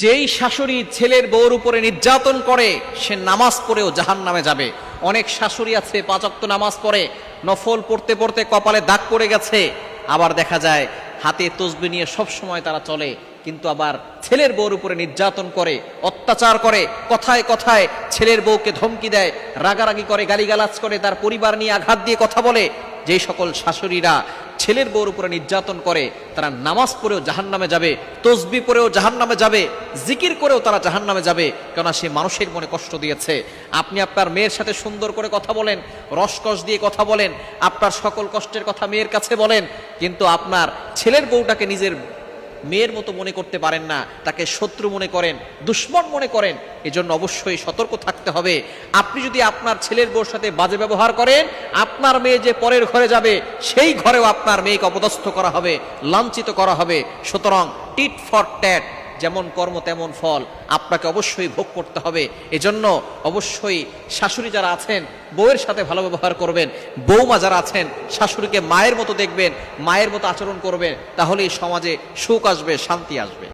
যেই শাশুড়ি ছেলের বউর উপরে নির্যাতন করে, সে নামাজ পড়েও জাহান নামে যাবে। অনেক শাশুড়ি আছে পাঁচক্ত নামাজ পড়ে, নফল পড়তে পড়তে কপালে দাগ পড়ে গেছে। আবার দেখা যায়, হাতে তসবি নিয়ে সব সময় তারা চলে, কিন্তু আবার ছেলের বউর উপরে নির্যাতন করে, অত্যাচার করে, কথায় কথায় ছেলের বউকে ধমকি দেয়, রাগারাগি করে, গালিগালাজ করে, তার পরিবার নিয়ে আঘাত দিয়ে কথা বলে যেই সকল শাশুড়িরা ছেলের বউর উপরে নির্যাতন করে, তারা নামাজ পড়েও জাহান নামে যাবে, তসবি পরেও জাহান নামে যাবে, জিকির করেও তারা জাহান নামে যাবে, কেননা সে মানুষের মনে কষ্ট দিয়েছে। আপনি আপনার মেয়ের সাথে সুন্দর করে কথা বলেন, রসকস দিয়ে কথা বলেন, আপনার সকল কষ্টের কথা মেয়ের কাছে বলেন, কিন্তু আপনার ছেলের বউটাকে নিজের মেয়ের মতো মনে করতে পারেন না, তাকে শত্রু মনে করেন, দুশ্মন মনে করেন, এজন্য অবশ্যই সতর্ক থাকতে হবে। আপনি যদি আপনার ছেলের বউর সাথে বাজে ব্যবহার করেন, আপনার মেয়ে যে পরের ঘরে যাবে, সেই ঘরেও আপনার মেয়েকে অপদস্থ করা হবে, লাঞ্ছিত করা হবে। সুতরাং টিট ফর ট্যাট। যেমন কর্ম, তেমন ফল। আপনাকে অবশ্যই ভোগ করতে হবে। এজন্য অবশ্যই শাশুড়ি যারা আছেন, বউয়ের সাথে ভালো ব্যবহার করবেন। বৌমা যারা আছেন, শাশুড়িকে মায়ের মতো দেখবেন, মায়ের মতো আচরণ করবেন, তাহলেই সমাজে সুখ আসবে, শান্তি আসবে।